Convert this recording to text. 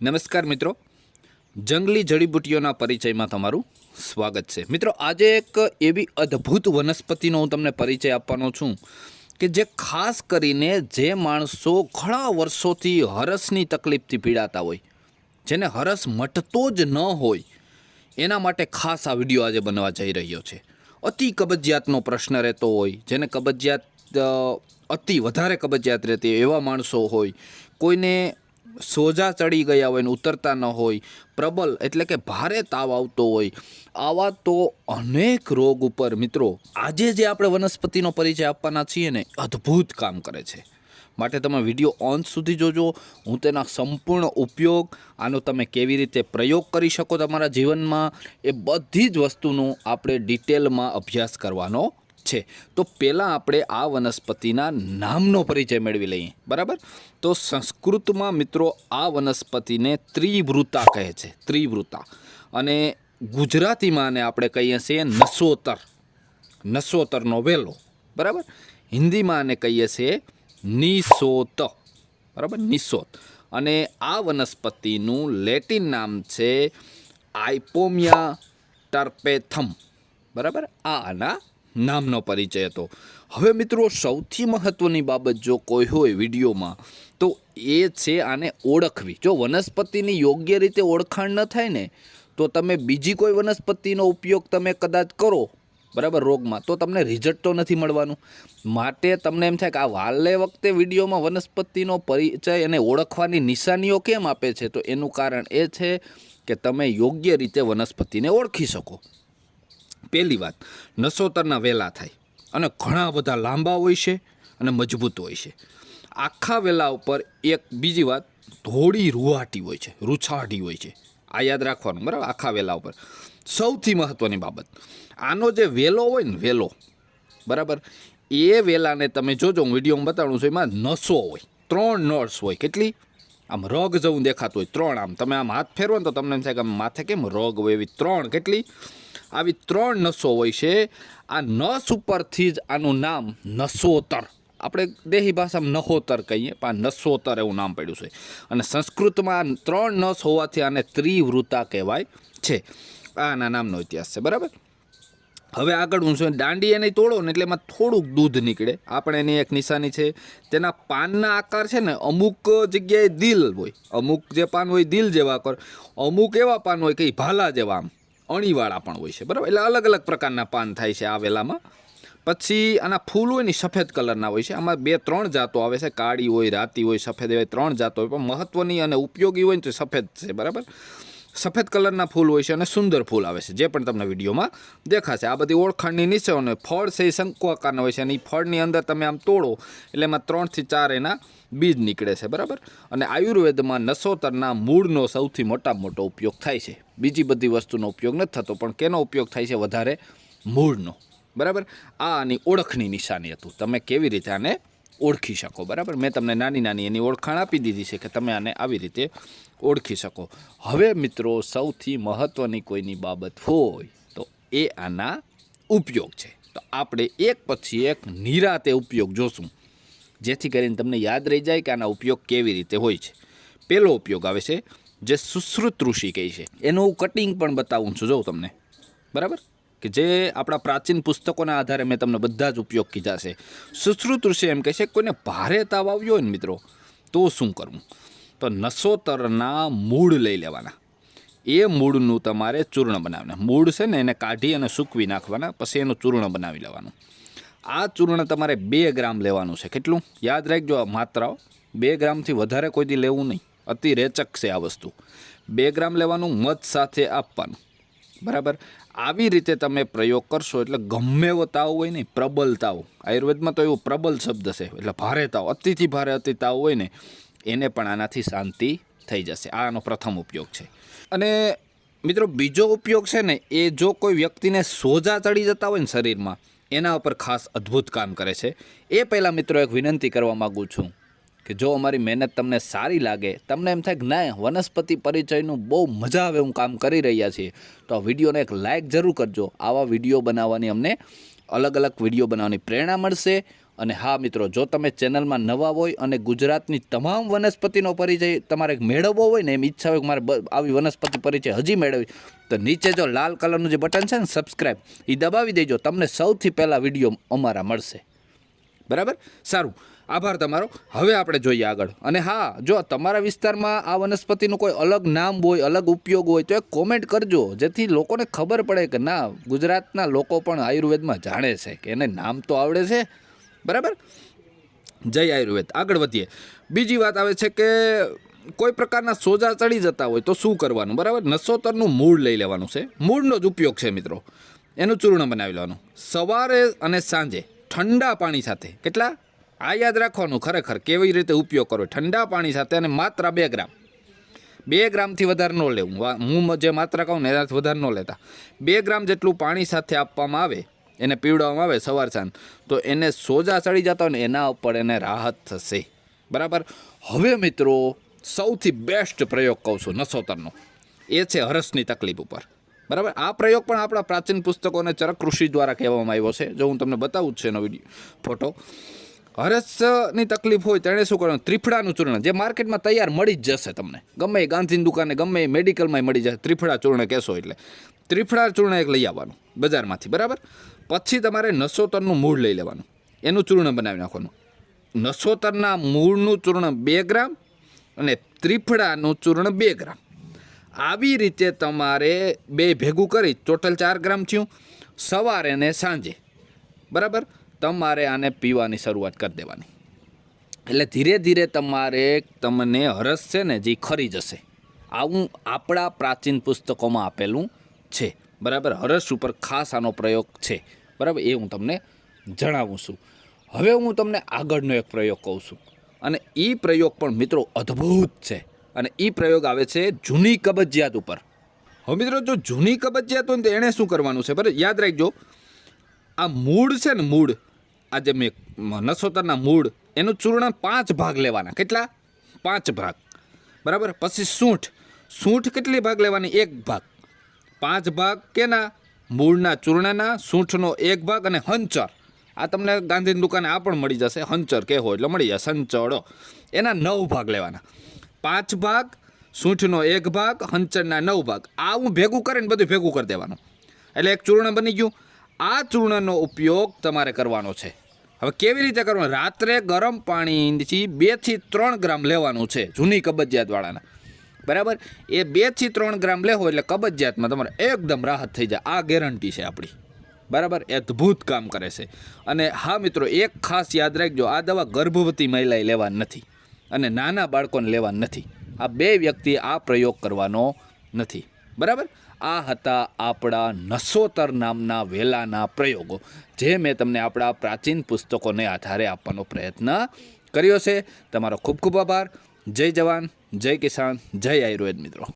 નમસ્કાર મિત્રો. જંગલી જડીબુટ્ટીઓના પરિચયમાં તમારું સ્વાગત છે. મિત્રો, આજે એક એવી અદ્ભુત વનસ્પતિનો હું તમને પરિચય આપવાનો છું કે જે ખાસ કરીને જે માણસો ઘણા વર્ષોથી હરસની તકલીફથી પીડાતા હોય, જેને હરસ મટતો જ ન હોય, એના માટે ખાસ આ વીડિયો આજે બનવા જઈ રહ્યો છે. અતિ કબજિયાતનો પ્રશ્ન રહેતો હોય, જેને કબજિયાત અતિ વધારે કબજિયાત રહેતી હોય એવા માણસો હોય, કોઈને સોજા ચડી ગયા હોય ને ઉતરતા ન હોય, પ્રબલ એટલે કે ભારે તાવ આવતો હોય. આવા તો અનેક રોગ ઉપર મિત્રો, આજે જે આપણે વનસ્પતિનો પરિચય આપવાના છીએ ને, અદ્ભુત કામ કરે છે. માટે તમે વીડિયો અંત સુધી જોજો, હું તેના સંપૂર્ણ ઉપયોગ આનો તમે કેવી રીતે પ્રયોગ કરી શકો તમારા જીવનમાં, એ બધી જ વસ્તુનો આપણે ડિટેલમાં અભ્યાસ કરવાનો છે. તો પહેલાં આપણે આ વનસ્પતિના નામનો પરિચય મેળવી લઈએ. બરાબર? તો સંસ્કૃતમાં મિત્રો આ વનસ્પતિને ત્રિવૃતા કહે છે. ત્રિવૃતા. અને ગુજરાતીમાં આને આપણે કહીએ છીએ નસોતર. નસોતરનો વેલો બરાબર? હિન્દીમાં આને કહીએ છીએ નિસોત. બરાબર? નિસોત. અને આ વનસ્પતિનું લેટિન નામ છે આઇપોમિયા ટર્પેથમ. બરાબર? આ આના નામનો પરિચય હતો. હવે મિત્રો સૌથી મહત્ત્વની બાબત જો કોઈ હોય વિડીયોમાં, તો એ છે આને ઓળખવી. જો વનસ્પતિની યોગ્ય રીતે ઓળખાણ ન થાય ને, તો તમે બીજી કોઈ વનસ્પતિનો ઉપયોગ તમે કદાચ કરો, બરાબર, રોગમાં, તો તમને રિઝલ્ટ તો નથી મળવાનું. માટે તમને એમ થાય કે આ વાલે વખતે વિડીયોમાં વનસ્પતિનો પરિચય અને ઓળખવાની નિશાનીઓ કેમ આપે છે? તો એનું કારણ એ છે કે તમે યોગ્ય રીતે વનસ્પતિને ઓળખી શકો. પહેલી વાત, નસોતરના વેલા થાય અને ઘણા બધા લાંબા હોય છે અને મજબૂત હોય છે. આખા વેલા ઉપર એક બીજી વાત, ધોળી રૂવાટી હોય છે, રૂછાટી હોય છે. આ યાદ રાખવાનું, બરાબર? આખા વેલા ઉપર. સૌથી મહત્ત્વની બાબત, આનો જે વેલો હોય ને, વેલો, બરાબર? એ વેલાને તમે જોજો, હું વિડીયોમાં બતાડું છું, એમાં નસો હોય, ત્રણ નર્સ હોય. કેટલી? આમ રગ જેવું દેખાતું હોય ત્રણ, આમ તમે આમ હાથ ફેરવો ને તો તમને એમ થાય કે માથે કેમ રગ હોય એવી ત્રણ કેટલી? આવી ત્રણ નસો હોય છે. આ નસ ઉપરથી જ આનું નામ નસોતર. આપણે દેહી ભાષામાં નહોતર કહીએ, પણ નસોતર એવું નામ પડ્યું છે. અને સંસ્કૃતમાં ત્રણ નસ હોવાથી આને ત્રિવૃતા કહેવાય છે. આના નામનો ઇતિહાસ છે, બરાબર? હવે આગળ હું શું દાંડી એને તોડો ને એટલે એમાં થોડુંક દૂધ નીકળે. આપણે એની એક નિશાની છે. તેના પાનના આકાર છે ને, અમુક જગ્યાએ દિલ હોય. અમુક જે પાન હોય દિલ જેવા આકાર અમુક એવા પાન હોય કે ભાલા જેવા આમ. અણીવાળા પણ હોય છે. બરાબર? એટલે અલગ અલગ પ્રકારના પાન થાય છે આ વેલામાં. પછી આના ફૂલ હોય ને સફેદ કલરના હોય છે. આમાં બે, ત્રણ જાતો આવે છે. કાળી હોય, રાતી હોય, સફેદ એવા ત્રણ જાતો હોય. પણ મહત્ત્વની અને ઉપયોગી હોય ને તો સફેદ છે. બરાબર? સફેદ કલરના ફૂલ હોય છે અને સુંદર ફૂલ આવે છે, જે પણ તમને વિડીયોમાં દેખાશે. આ બધી ઓળખાણની નીચે અને ફળ છે એ શંકુ આકારના હોય છે અને એ ફળની અંદર તમે આમ તોડો, એટલે એમાં ત્રણથી ચાર એના બીજ નીકળે છે, બરાબર? અને આયુર્વેદમાં નસોતરના મૂળનો સૌથી મોટામાં મોટો ઉપયોગ થાય છે. બીજી બધી વસ્તુનો ઉપયોગ નથી થતો, પણ કેનો ઉપયોગ થાય છે? વધારે મૂળનો, બરાબર? આ આની ઓળખની નિશાની હતું. તમે કેવી રીતે આને ઓળખી શકો, બરાબર? મેં તમને નાની નાની એની ઓળખાણ આપી દીધી છે કે તમે આને આવી રીતે ઓળખી શકો. હવે મિત્રો, સૌથી મહત્ત્વની કોઈની બાબત હોય તો એ આના ઉપયોગ છે. તો આપણે એક પછી એક નિરાતે ઉપયોગ જોશું. જેથી કરીને તમને યાદ રહી જાય કે આના ઉપયોગ કેવી રીતે હોય છે. પહેલો ઉપયોગ આવે છે જે સુશ્રુત ઋષિ કહે છે. એનું હું કટિંગ પણ બતાવું છું, જોઉં તમને. બરાબર? કે જે આપણા પ્રાચીન પુસ્તકોના આધારે મેં તમને બધા જ ઉપયોગ કીધા છે. સુશ્રુત ઋષિ એમ કહે છે, કોઈને ભારે તાવ આવ્યો હોય ને મિત્રો, તો શું કરવું? તો નસોતરના મૂળ લઈ લેવાના. એ મૂળનું તમારે ચૂર્ણ બનાવવાના. મૂળ છે ને એને કાઢી અને સૂકવી નાખવાના, પછી એનું ચૂર્ણ બનાવી લેવાનું. આ ચૂર્ણ તમારે બે ગ્રામ લેવાનું છે. કેટલું? યાદ રાખજો આ માત્રાઓ. બે ગ્રામથી વધારે કોઈ દી લેવું નહીં. અતિ રેચક છે આ વસ્તુ. બે ગ્રામ લેવાનું, મધ સાથે આપવાનું. બરાબર? આવી રીતે તમે પ્રયોગ કરશો એટલે ગમે એવો તાવ હોય ને પ્રબલ તાવ. આયુર્વેદમાં તો એવો પ્રબલ શબ્દ છે, એટલે ભારે તાવ, અતિથી ભારે અતિ તાવ હોય ને, એને પણ આનાથી શાંતિ થઈ જશે. આનો પ્રથમ ઉપયોગ છે. અને મિત્રો, બીજો ઉપયોગ છે ને, એ જો કોઈ વ્યક્તિને સોજા ચડી જતા હોય ને શરીરમાં, એના ઉપર ખાસ અદ્ભુત કામ કરે છે. એ પહેલાં મિત્રો એક વિનંતી કરવા માગું છું. કે જો અમારી મહેનત તમને સારી લાગે, તમને એમ થાય કે ના, વનસ્પતિ પરિચયનું બહુ મજા આવે હું કામ કરી રહ્યા છીએ, તો આ વિડીયોને એક લાઇક જરૂર કરજો. આવા વીડિયો બનાવવાની અમને અલગ અલગ વીડિયો બનાવવાની પ્રેરણા મળશે. અને હા મિત્રો, જો તમે ચેનલમાં નવા હોય અને ગુજરાતની તમામ વનસ્પતિનો પરિચય તમારે મેળવવો હોય ને, એમ ઈચ્છા હોય કે મારે આવી વનસ્પતિ પરિચય હજી મેળવી, તો નીચે જો લાલ કલરનું જે બટન છે ને સબસ્ક્રાઈબ એ દબાવી દેજો. તમને સૌથી પહેલાં વીડિયો અમારા મળશે. બરાબર? સારું. આભાર તમારો. હવે આપણે જોઈએ આગળ. અને હા, જો તમારા વિસ્તારમાં આ વનસ્પતિનું કોઈ અલગ નામ હોય, અલગ ઉપયોગ હોય, તો એ કોમેન્ટ કરજો, જેથી લોકોને ખબર પડે કે ના, ગુજરાતના લોકો પણ આયુર્વેદમાં જાણે છે કે એને નામ તો આવડે છે. બરાબર? જય આયુર્વેદ. આગળ વધીએ. બીજી વાત આવે છે કે કોઈ પ્રકારના સોજા ચડી જતા હોય તો શું કરવાનું? બરાબર? નસોતરનું મૂળ લઈ લેવાનું છે. મૂળનો જ ઉપયોગ છે મિત્રો. એનું ચૂર્ણ બનાવી લેવાનું. સવારે અને સાંજે. ઠંડા પાણી સાથે. કેટલા? આ યાદ રાખવાનું, ખરેખર કેવી રીતે ઉપયોગ કરવો? ઠંડા પાણી સાથે અને માત્ર બે ગ્રામ. બે ગ્રામથી વધારે ન લેવું. હું જે માત્ર કહું ને એનાથી વધારે ન લેતા. બે ગ્રામ જેટલું પાણી સાથે આપવામાં આવે, એને પીવડાવવામાં આવે સવાર સાંજ, તો એને સોજા ચડી જતા હોય ને એના ઉપર એને રાહત થશે. બરાબર? હવે મિત્રો, સૌથી બેસ્ટ પ્રયોગ કહું છું નસોતરનો. એ છે હરસની તકલીફ ઉપર. બરાબર? આ પ્રયોગ પણ આપણા પ્રાચીન પુસ્તકોને ચરક ઋષિ દ્વારા કહેવામાં આવ્યો છે. જો હું તમને બતાવું જ છે એનો વીડિયો, ફોટો. હરસની તકલીફ હોય તેણે શું કરવાનું? ત્રિફળાનું ચૂર્ણ. જે માર્કેટમાં તૈયાર મળી જ જશે તમને. ગમે એ ગાંધીની દુકાને, ગમે એ મેડિકલમાં મળી જશે. ત્રિફળા ચૂર્ણ કહેશો એટલે. ત્રિફળા ચૂર્ણ એક લઈ આવવાનું બજારમાંથી, બરાબર? પછી તમારે નસોતરનું મૂળ લઈ લેવાનું. એનું ચૂર્ણ બનાવી નાખવાનું. નસોતરના મૂળનું ચૂર્ણ બે ગ્રામ અને ત્રિફળાનું ચૂર્ણ બે ગ્રામ. આવી રીતે તમારે બે ભેગું કરી, ટોટલ ચાર ગ્રામ થયું, સવારે ને સાંજે. બરાબર? તમારે આને પીવાની શરૂઆત કરી દેવાની. એટલે ધીરે ધીરે તમારે તમને હરસ છે ને જે ખરી જશે. આવું આપણા પ્રાચીન પુસ્તકોમાં આપેલું છે. બરાબર? હરસ ઉપર ખાસ આનો પ્રયોગ છે. બરાબર? એ હું તમને જણાવું છું. હવે હું તમને આગળનો એક પ્રયોગ કહું છું. અને એ પ્રયોગ પણ મિત્રો અદ્ભુત છે. અને એ પ્રયોગ આવે છે જૂની કબજિયાત ઉપર. હવે મિત્રો, જો જૂની કબજિયાત હોય તો એણે શું કરવાનું છે? બરાબર? યાદ રાખજો, આ મૂળ છે ને મૂળ, આ જે મેં નસોતરના મૂળ, એનું ચૂર્ણ પાંચ ભાગ લેવાના. કેટલા? પાંચ ભાગ. બરાબર? પછી સૂંઠ. સૂંઠ કેટલી ભાગ લેવાની? એક ભાગ. પાંચ ભાગ કેના? મૂળના ચૂર્ણના, સૂંઠનો એક ભાગ અને હંચર. આ તમને ગાંધીની દુકાને આ પણ મળી જશે. હંચર કહેવો એટલે મળી જશે સંચળો. એના નવ ભાગ લેવાના. પાંચ ભાગ, સૂંઠનો એક ભાગ હંચરના નવ ભાગ. આ હું ભેગું કરીને બધું ભેગું કરી દેવાનું. એટલે એક ચૂર્ણ બની ગયું. આ ચૂર્ણનો ઉપયોગ તમારે કરવાનો છે. હવે કેવી રીતે કરવાનું? રાત્રે ગરમ પાણીથી બેથી ત્રણ ગ્રામ લેવાનું છે, જૂની કબજિયાતવાળાના. બરાબર? એ બેથી ત્રણ ગ્રામ લેવો એટલે કબજિયાતમાં તમારે એકદમ રાહત થઈ જાય. આ ગેરંટી છે આપણી. બરાબર? એ અદ્ભુત કામ કરે છે. અને હા મિત્રો, એક ખાસ યાદ રાખજો, આ દવા ગર્ભવતી મહિલાએ લેવાની નથી. અને નાના બાળકોને લેવા નથી. આ બે વ્યક્તિ આ પ્રયોગ કરવાનો નથી. બરાબર? આ હતા આપણા નસોતર નામના વેલાના પ્રયોગો, જે મેં તમને આપણા પ્રાચીન પુસ્તકોને આધારે આપવાનો પ્રયત્ન કર્યો છે. તમારો ખૂબ ખૂબ આભાર. જય જવાન, જય કિસાન, જય આયુર્વેદ મિત્રો.